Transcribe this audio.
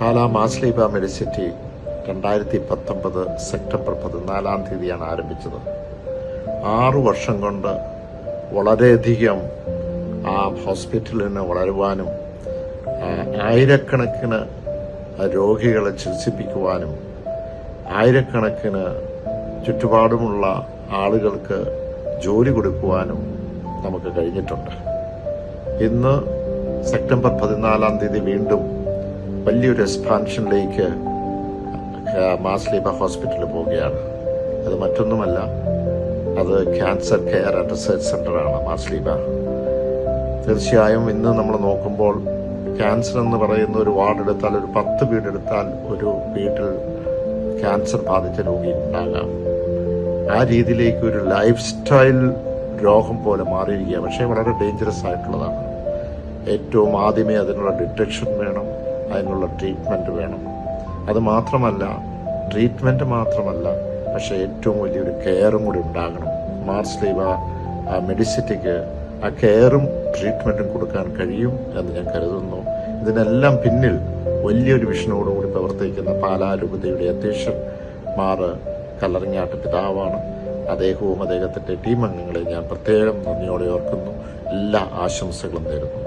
Pala മാസ്ലീബ Medicity രണ്ടായിരത്തി പത്തൊമ്പത് September പതിനാലാം തീയതിയാണ് ആരംഭിച്ചത്. ആറു വർഷം കൊണ്ട് വളരെയധികം ആ ഹോസ്പിറ്റലിന് വളരുവാനും ആയിരക്കണക്കിന് രോഗികളെ ചികിത്സിപ്പിക്കുവാനും ആയിരക്കണക്കിന് ചുറ്റുപാടുമുള്ള ആളുകൾക്ക് ജോലി കൊടുക്കുവാനും നമുക്ക് കഴിഞ്ഞിട്ടുണ്ട്. ഇന്ന് സെപ്റ്റംബർ പതിനാലാം തീയതി വീണ്ടും വലിയൊരു എക്സ്പാൻഷനിലേക്ക് മാസ്ലീബ ഹോസ്പിറ്റലിൽ പോവുകയാണ്. അത് മറ്റൊന്നുമല്ല അത് ക്യാൻസർ കെയർ ആൻഡ് റിസർച്ച് സെന്ററാണ് മാസ്ലീബ തീർച്ചയായും ഇന്ന് നമ്മൾ നോക്കുമ്പോൾ ക്യാൻസർ എന്ന് പറയുന്ന ഒരു വാർഡ് എടുത്താൽ ഒരു പത്ത് വീടെടുത്താൽ ഒരു വീട്ടിൽ ക്യാൻസർ ബാധിച്ച രോഗി ഉണ്ടാകാം. ആ രീതിയിലേക്ക് ഒരു ലൈഫ് സ്റ്റൈൽ രോഗം പോലെ മാറിയിരിക്കുക പക്ഷേ വളരെ ഡേഞ്ചറസ് ആയിട്ടുള്ളതാണ്. ഏറ്റവും ആദ്യമേ അതിനുള്ള ഡിറ്റക്ഷൻ വേണം. അതിനുള്ള ട്രീറ്റ്മെന്റ് വേണം. അത് മാത്രമല്ല ട്രീറ്റ്മെന്റ് മാത്രമല്ല പക്ഷേ ഏറ്റവും വലിയൊരു കെയറും കൂടി ഉണ്ടാകണം. മാർസ് ലീവ ആ മെഡിസിറ്റിക്ക് ആ കെയറും ട്രീറ്റ്മെന്റും കൊടുക്കാൻ കഴിയും എന്ന് ഞാൻ കരുതുന്നു. ഇതിനെല്ലാം പിന്നിൽ വലിയൊരു വിഷനോടുകൂടി പ്രവർത്തിക്കുന്ന പാലാരൂപതയുടെ അധ്യക്ഷൻ മാറ് കല്ലറിങ്ങാട്ട് പിതാവാണ്. അദ്ദേഹവും അദ്ദേഹത്തിന്റെ ടീം അംഗങ്ങളെ ഞാൻ പ്രത്യേകം നന്ദിയോടെ ഓർക്കുന്നു. എല്ലാ ആശംസകളും നേരുന്നു.